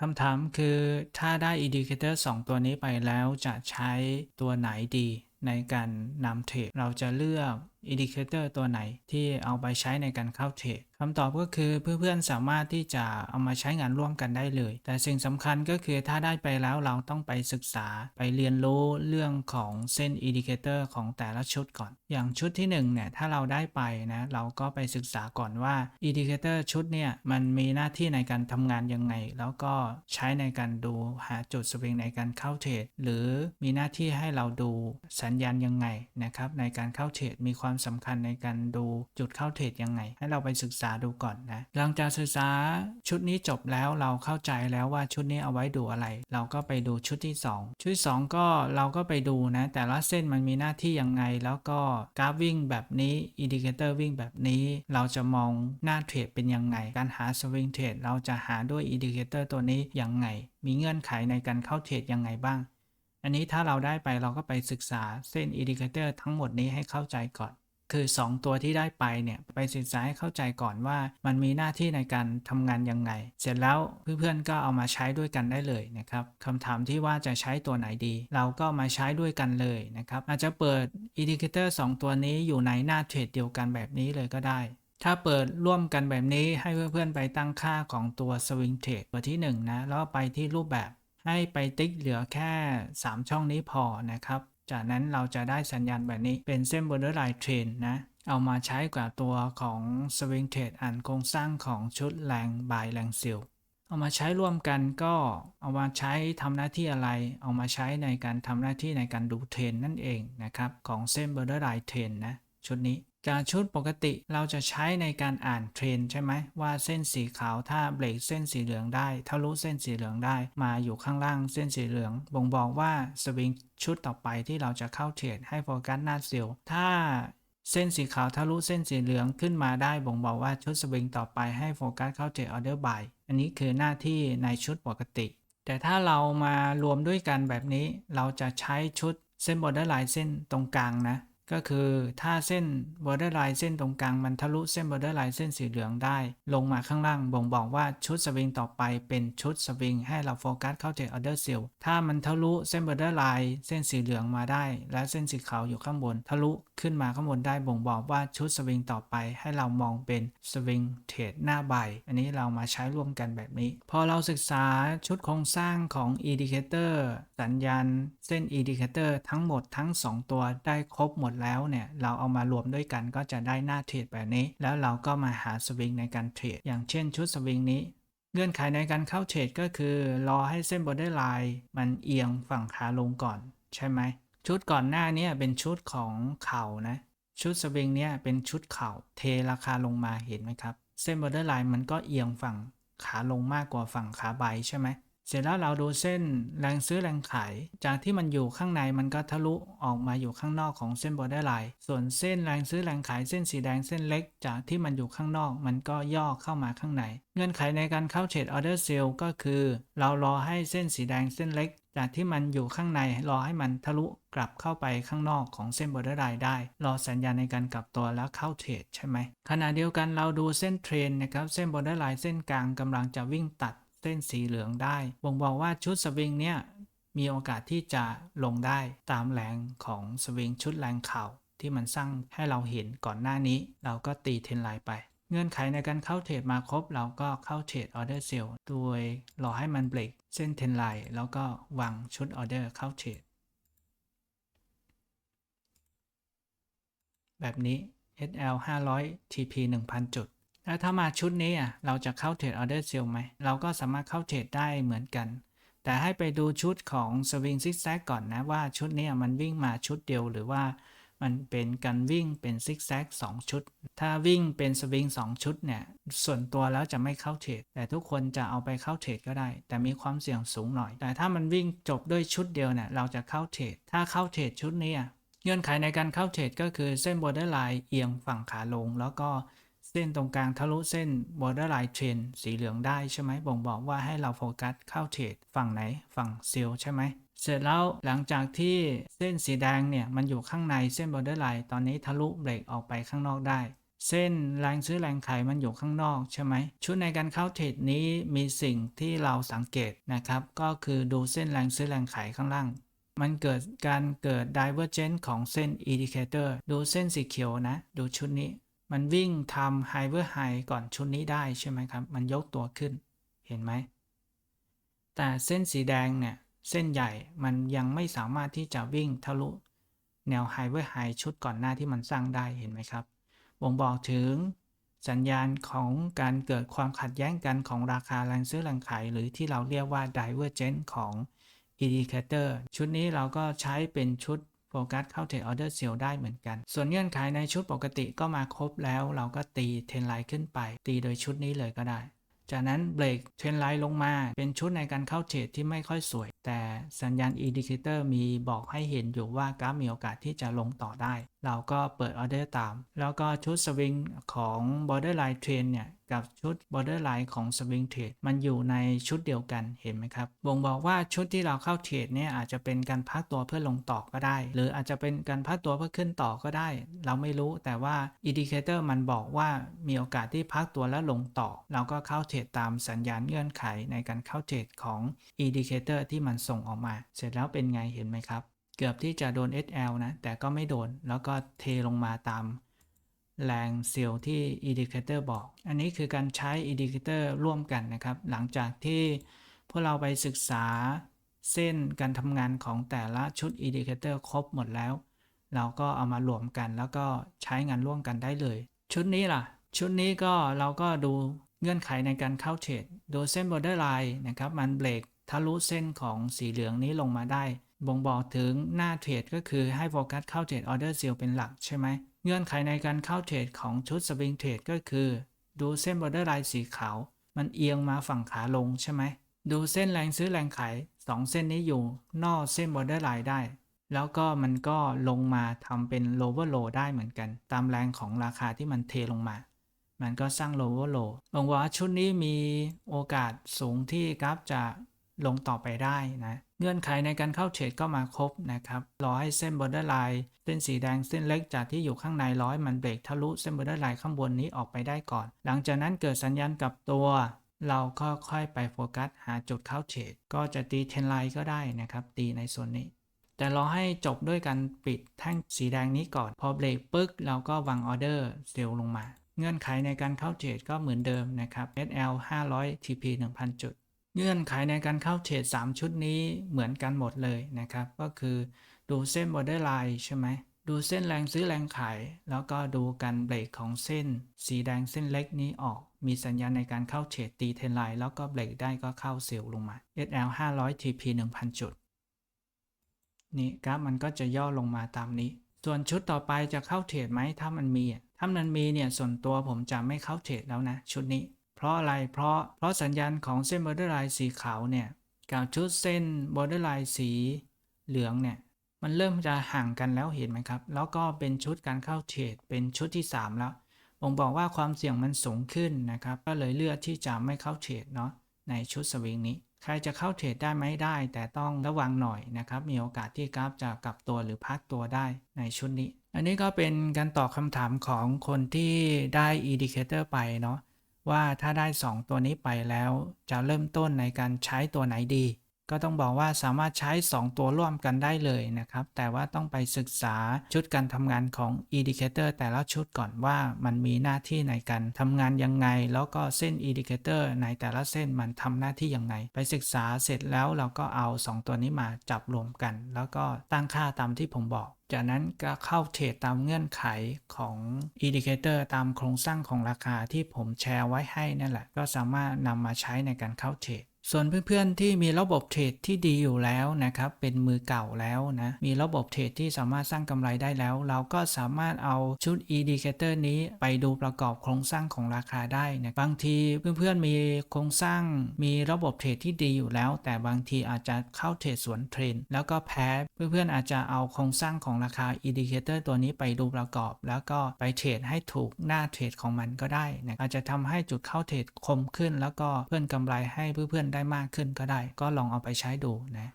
คำถามคือถ้าได้อินดิเคเตอร์2ตัวนี้ไปแล้วจะใช้ตัวไหนดีในการนำเทรดเราจะเลือกอินดิเคเตอร์ตัวไหนที่เอาไปใช้ในการเข้าเทรดคำตอบก็คือเพื่อนๆสามารถที่จะเอามาใช้งานร่วมกันได้เลย แต่สิ่งสำคัญก็คือถ้าได้ไปแล้วเราต้องไปศึกษาไปเรียนรู้เรื่องของเส้นอินดิเคเตอร์ของแต่ละชุดก่อน อย่างชุดที่1เนี่ยถ้าเราได้ไปนะเราก็ไปศึกษาก่อนว่าอินดิเคเตอร์ชุดเนี่ยมันมีหน้าที่ในการทำงานยังไง แล้วก็ใช้ในการดูหาจุดสวิงในการเข้าเทรดหรือมีหน้าที่ให้เราดูสัญญาณยังไงนะครับในการเข้าเทรดมีความความสำคัญในการดูจุดเข้าเทรดยังไง ให้เราไปศึกษาดูก่อนนะ หลังจากศึกษาชุดนี้จบแล้วเราเข้าใจแล้วว่าชุดนี้เอาไว้ดูอะไร เราก็ไปดูชุดที่ 2 ชุดที่2ก็เราก็ไปดูนะ แต่ละเส้นมันมีหน้าที่ยังไง แล้วก็กราฟวิ่งแบบนี้อินดิเคเตอร์วิ่งแบบนี้ เราจะมองหน้าเทรดเป็นยังไง การหาสวิงเทรดเราจะหาด้วยอินดิเคเตอร์ตัวนี้ยังไง มีเงื่อนไขในการเข้าเทรดยังไงบ้าง อันนี้ถ้าเราได้ไปเราก็ไปศึกษาเส้นอินดิเคเตอร์ทั้งหมดนี้ให้เข้าใจก่อน คือ 2 ตัวที่ได้ไปเนี่ยไปศึกษาให้เข้าใจก่อนว่ามันมีหน้าที่ในการทำงานยังไง เสร็จแล้วเพื่อนๆก็เอามาใช้ด้วยกันได้เลยนะครับคำถามที่ว่าจะใช้ตัวไหนดี เราก็มาใช้ด้วยกันเลยนะครับอาจจะเปิดอินดิเคเตอร์2ตัวนี้อยู่ในหน้าเทรดเดียวกันแบบนี้เลยก็ได้ถ้าเปิดร่วมกันแบบนี้ให้เพื่อนๆไปตั้งค่าของตัวสวิงเทรดตัวที่ 1 นะ แล้วไปที่รูปแบบ ให้ไปติ๊กเหลือแค่ 3 ช่องนี้พอนะครับ จากนั้นเราจะได้สัญญาณแบบนี้เป็นเส้น borderline trend นะ เอามาใช้กับตัวของ swing trade อ่านโครงสร้างของชุดแรงบายแรงซิลเอามาใช้ร่วมกันก็เอามาใช้ทำหน้าที่อะไร เอามาใช้ในการทำหน้าที่ในการดูเทรนนั่นเองนะครับ ของเส้น borderline trend นะ ชุดนี้ การชุดปกติเราจะใช้ในการอ่านเทรนใช่ไหมว่าเส้นสีขาวถ้าเบรกเส้นสีเหลืองได้ทะลุเส้นสีเหลืองได้ มาอยู่ข้างล่างเส้นสีเหลือง บ่งบอกว่าสวิงชุดต่อไปที่เราจะเข้าเทรดให้โฟกัสหน้าเซลล์ถ้าเส้นสีขาวทะลุเส้นสีเหลืองขึ้นมาได้บ่งบอกว่าชุดสวิงต่อไปให้โฟกัสเข้าเทรดออเดอร์บายอันนี้คือหน้าที่ในชุดปกติ แต่ถ้าเรามารวมด้วยกันแบบนี้ เราจะใช้ชุดเส้นบอร์เดอร์ไลน์เส้นตรงกลางนะ ก็คือถ้าเส้น borderline เส้นตรงกลางมันทะลุเส้น borderline เส้นสีเหลืองได้ ลงมาข้างล่างบ่งบอกว่าชุดสวิงต่อไปเป็นชุดสวิงให้เราโฟกัสเข้าเทรดออเดอร์เซลถ้ามันทะลุเส้น borderline เส้นสีเหลืองมาได้ และเส้นสีขาวอยู่ข้างบนทะลุ ขึ้นมาข้างบนได้บ่งบอกว่าชุดสวิงต่อไปให้เรามองเป็นสวิงเทรดหน้าใบ อันนี้เรามาใช้ร่วมกันแบบนี้ พอเราศึกษาชุดโครงสร้างของอินดิเคเตอร์สัญญาณเส้นอินดิเคเตอร์ทั้งหมดทั้ง 2 ตัวได้ครบหมดแล้วเนี่ย เราเอามารวมด้วยกันก็จะได้หน้าเทรดแบบนี้ แล้วเราก็มาหาสวิงในการเทรดอย่างเช่นชุดสวิงนี้เงื่อนไขในการเข้าเทรดก็คือ รอให้เส้นบอร์เดอร์ไลน์มันเอียงฝั่งขาลงก่อน ใช่ไหม ชุดก่อนหน้านี้เป็นชุดของเข่านะ ชุดสวิงเนี้ยเป็นชุดเข่าเทราคาลงมาเห็นไหมครับ เส้นบอร์เดอร์ไลน์มันก็เอียงฝั่งขาลงมากกว่าฝั่งขาใบใช่ไหมเสร็จแล้วเราดูเส้นแรงซื้อแรงขาย จากที่มันอยู่ข้างในมันก็ทะลุออกมาอยู่ข้างนอกของเส้นบอร์เดอร์ไลน์ส่วนเส้นแรงซื้อแรงขายเส้นสีแดงเส้นเล็ก จากที่มันอยู่ข้างนอกมันก็ย่อเข้ามาข้างใน เงื่อนไขในการเข้าเทรดออเดอร์เซลก็คือ เรารอให้เส้นสีแดงเส้นเล็ก จากที่มันอยู่ข้างในรอให้มันทะลุกลับเข้าไปข้างนอกของเส้นบอร์เดอร์ไลน์ได้ รอสัญญาณในการกลับตัวแล้วเข้าเทรดใช่ไหมขณะเดียวกันเราดูเส้นเทรนนะครับเส้นบอร์เดอร์ไลน์เส้นกลางกำลังจะวิ่งตัดเส้นสีเหลืองได้บ่งบอกว่าชุดสวิงเนี่ยมีโอกาสที่จะลงได้ตามแรงของสวิงชุดแรงเข่าที่มันสร้างให้เราเห็นก่อนหน้านี้ เราก็ตีเทนไลน์ไป เงื่อนไขในการเข้าเทรดมาครบ เราก็เข้าเทรดออเดอร์เซลล์โดยรอให้มันเบรกเส้นเทนไลน์แล้วก็วางชุดออเดอร์เข้าเทรดแบบนี้ SL 500 TP 1000 จุด แล้วถ้ามาชุดนี้อะ เราจะเข้าเทรดออเดอร์เซลล์ไหม เราก็สามารถเข้าเทรดได้เหมือนกัน แต่ให้ไปดูชุดของสวิงซิกแซกก่อนนะว่าชุดนี้มันวิ่งมาชุดเดียวหรือว่า มันเป็นการวิ่งเป็นซิกแซก2ชุด ถ้าวิ่งเป็นสวิง2ชุดเนี่ย ส่วนตัวแล้วจะไม่เข้าเทรด แต่ทุกคนจะเอาไปเข้าเทรดก็ได้ แต่มีความเสี่ยงสูงหน่อย แต่ถ้ามันวิ่งจบด้วยชุดเดียวเนี่ย เราจะเข้าเทรด ถ้าเข้าเทรดชุดนี้เงื่อนไขในการเข้าเทรดก็คือเส้นบอร์เดอร์ไลน์เอียงฝั่งขาลง แล้วก็เส้นตรงกลางทะลุเส้น borderline trend สีเหลืองได้ใช่ไหมบ่งบอกว่าให้เราโฟกัสเข้าเทรดฝั่งไหนฝั่งเซลใช่ไหม เสร็จแล้วหลังจากที่เส้นสีแดงเนี่ยมันอยู่ข้างในเส้น borderline ตอนนี้ทะลุเบรกออกไปข้างนอกได้ เส้นแรงซื้อแรงขายมันอยู่ข้างนอกใช่ไหมชุดในการเข้าเทรดนี้มีสิ่งที่เราสังเกตนะครับ ก็คือดูเส้นแรงซื้อแรงขายข้างล่าง มันเกิดการเกิด divergence ของเส้น indicator ดูเส้นสีเขียวนะ ดูชุดนี้ มันวิ่งทำ higher high ก่อนชุดนี้ได้ใช่ไหมครับ มันยกตัวขึ้น เห็นไหมแต่เส้นสีแดงเนี่ย เส้นใหญ่มันยังไม่สามารถที่จะวิ่งทะลุ แนว higher high ชุดก่อนหน้าที่มันสร้างได้เห็นไหมครับ บ่งบอกถึงสัญญาณของการเกิดความขัดแย้งกันของราคาแรงซื้อแรงขาย หรือที่เราเรียกว่า divergence ของ indicator ชุดนี้เราก็ใช้เป็นชุดโฟกัสเข้าเทรดออเดอร์เซลได้เหมือนกัน ส่วนเงื่อนไขในชุดปกติก็มาครบแล้ว เราก็ตีเทรนไลน์ขึ้นไป ตีโดยชุดนี้เลยก็ได้ จากนั้นเบรกเทรนไลน์ลงมาเป็นชุดในการเข้าเทรดที่ไม่ค่อยสวย แต่สัญญาณอินดิเคเตอร์มีบอกให้เห็นอยู่ว่ากราฟมีโอกาสที่จะลงต่อได้ เราก็เปิดออเดอร์ตาม แล้วก็ชุดสวิงของ borderline trend เนี่ยกับชุด borderline ของ swing trade มันอยู่ในชุดเดียวกันเห็นไหมครับบ่งบอกว่าชุดที่เราเข้าเทรดเนี่ยอาจจะเป็นการพักตัวเพื่อลงต่อก็ได้ หรืออาจจะเป็นการพักตัวเพื่อขึ้นต่อก็ได้ เราไม่รู้แต่ว่า indicator มันบอกว่ามีโอกาสที่พักตัวแล้วลงต่อ เราก็เข้าเทรดตามสัญญาณเงื่อนไขในการเข้าเทรดของ indicator ที่มันส่งออกมา เสร็จแล้วเป็นไงเห็นไหมครับ เกือบที่จะโดน SL นะ แต่ก็ไม่โดน แล้วก็เทลงมาตามแรงเซลล์ที่ Indicator บอก อันนี้คือการใช้ Indicator ร่วมกันนะครับ หลังจากที่พวกเราไปศึกษาเส้นการทำงานของแต่ละชุด Indicator ครบหมดแล้ว เราก็เอามารวมกันแล้วก็ใช้งานร่วมกันได้เลย ชุดนี้ล่ะ ชุดนี้ก็เราก็ดูเงื่อนไขในการเข้าเทรดดูเส้น borderline นะครับ มันเบรก ทะลุเส้นของสีเหลืองนี้ลงมาได้ บ่งบอกถึงหน้าเทรดก็คือให้โฟกัสเข้าเทรดออเดอร์เซลเป็นหลักใช่ไหม เงื่อนไขในการเข้าเทรดของชุดสวิงเทรดก็คือ ดูเส้น borderline สีขาว มันเอียงมาฝั่งขาลงใช่ไหม ดูเส้นแรงซื้อแรงขายสองเส้นนี้อยู่นอกเส้น borderline ได้ แล้วก็มันก็ลงมาทำเป็น lower low ได้เหมือนกัน ตามแรงของราคาที่มันเทลงมามันก็สร้าง lower low บอกว่าชุดนี้มีโอกาสสูงที่กราฟจะ ลงต่อไปได้นะ เงื่อนไขในการเข้าเทรดก็มาครบนะครับ รอให้เส้น borderline เส้นสีแดงเส้นเล็กจากที่อยู่ข้างในร้อยมันเบรกทะลุเส้น borderline ข้างบนนี้ออกไปได้ก่อน หลังจากนั้นเกิดสัญญาณกลับตัว เราก็ค่อยไปโฟกัสหาจุดเข้าเทรดก็จะตีเทนไลน์ก็ได้นะครับ ตีในส่วนนี้ แต่เราให้จบด้วยการปิดแท่งสีแดงนี้ก่อน พอเบรกปึ๊กเราก็วางออเดอร์เซลล์ลงมาเงื่อนไขในการเข้าเทรดก็เหมือนเดิมนะครับ SL 500 TP 1000 จุด เงื่อนไขในการเข้าเทรด3 ชุดนี้เหมือนกันหมดเลยนะครับ ก็คือดูเส้น borderline ใช่ไหม ดูเส้นแรงซื้อแรงขาย แล้วก็ดูการเบรกของเส้น สีแดงเส้นเล็กนี้ออก มีสัญญาณในการเข้าเทรดตีเทนไลน์แล้วก็เบรกได้ก็เข้าเซลล์ลงมา SL 500 TP 1000 จุด นี่กราฟมันก็จะย่อลงมาตามนี้ ส่วนชุดต่อไปจะเข้าเทรดไหมถ้ามันมี ถ้ามันมีเนี่ยส่วนตัวผมจะไม่เข้าเทรดแล้วนะ ชุดนี้ เพราะอะไรเพราะเพราะสัญญาณของเส้น borderline สีขาวเนี่ยกับชุดเส้น borderline สีเหลืองเนี่ยมันเริ่มจะห่างกันแล้วเห็นไหมครับ แล้วก็เป็นชุดการเข้าเทรดเป็นชุดที่ 3 แล้วผมบอกว่าความเสี่ยงมันสูงขึ้นนะครับ ก็เลยเลือกที่จะไม่เข้าเทรดเนาะในชุดสวิงนี้ ใครจะเข้าเทรดได้ไหมได้ แต่ต้องระวังหน่อยนะครับ มีโอกาสที่กราฟจะกลับตัวหรือพักตัวได้ในชุดนี้ อันนี้ก็เป็นการตอบคำถามของคนที่ได้ indicator ไปเนาะ ว่าถ้าได้ 2 ตัวนี้ไปแล้ว จะเริ่มต้นในการใช้ตัวไหนดี ก็ต้องบอกว่าสามารถใช้ 2 ตัวร่วมกันได้เลยนะครับ แต่ว่าต้องไปศึกษาชุดการทำงานของ Indicator แต่ละชุดก่อนว่ามันมีหน้าที่ในการทำงานยังไง แล้วก็เส้น Indicator ในแต่ละเส้นมันทำหน้าที่ยังไง ไปศึกษาเสร็จแล้วเราก็เอา 2 ตัวนี้มาจับรวมกัน แล้วก็ตั้งค่าตามที่ผมบอก จากนั้นก็เข้าเทรดตามเงื่อนไขของ Indicator ตามโครงสร้างของราคาที่ผมแชร์ไว้ให้นั่นแหละ ก็สามารถนำมาใช้ในการเข้าเทรดส่วนเพื่อนๆที่มีระบบเทรดที่ดีอยู่แล้วนะครับ เป็นมือเก่าแล้วนะ มีระบบเทรดที่สามารถสร้างกำไรได้แล้ว เราก็สามารถเอาชุด Indicator นี้ไปดูประกอบโครงสร้างของราคาได้นะ บางทีเพื่อนๆมีโครงสร้าง มีระบบเทรดที่ดีอยู่แล้ว แต่บางทีอาจจะเข้าเทรดสวนเทรนด์แล้วก็แพ้ เพื่อนๆอาจจะเอาโครงสร้างของราคา Indicator ตัวนี้ไปดูประกอบ แล้วก็ไปเทรดให้ถูกหน้าเทรดของมันก็ได้นะอาจจะทำให้จุดเข้าเทรดคมขึ้น แล้วก็เพื่อนกำไรให้เพื่อนๆได้มากขึ้นก็ได้ ก็ลองเอาไปใช้ดูนะ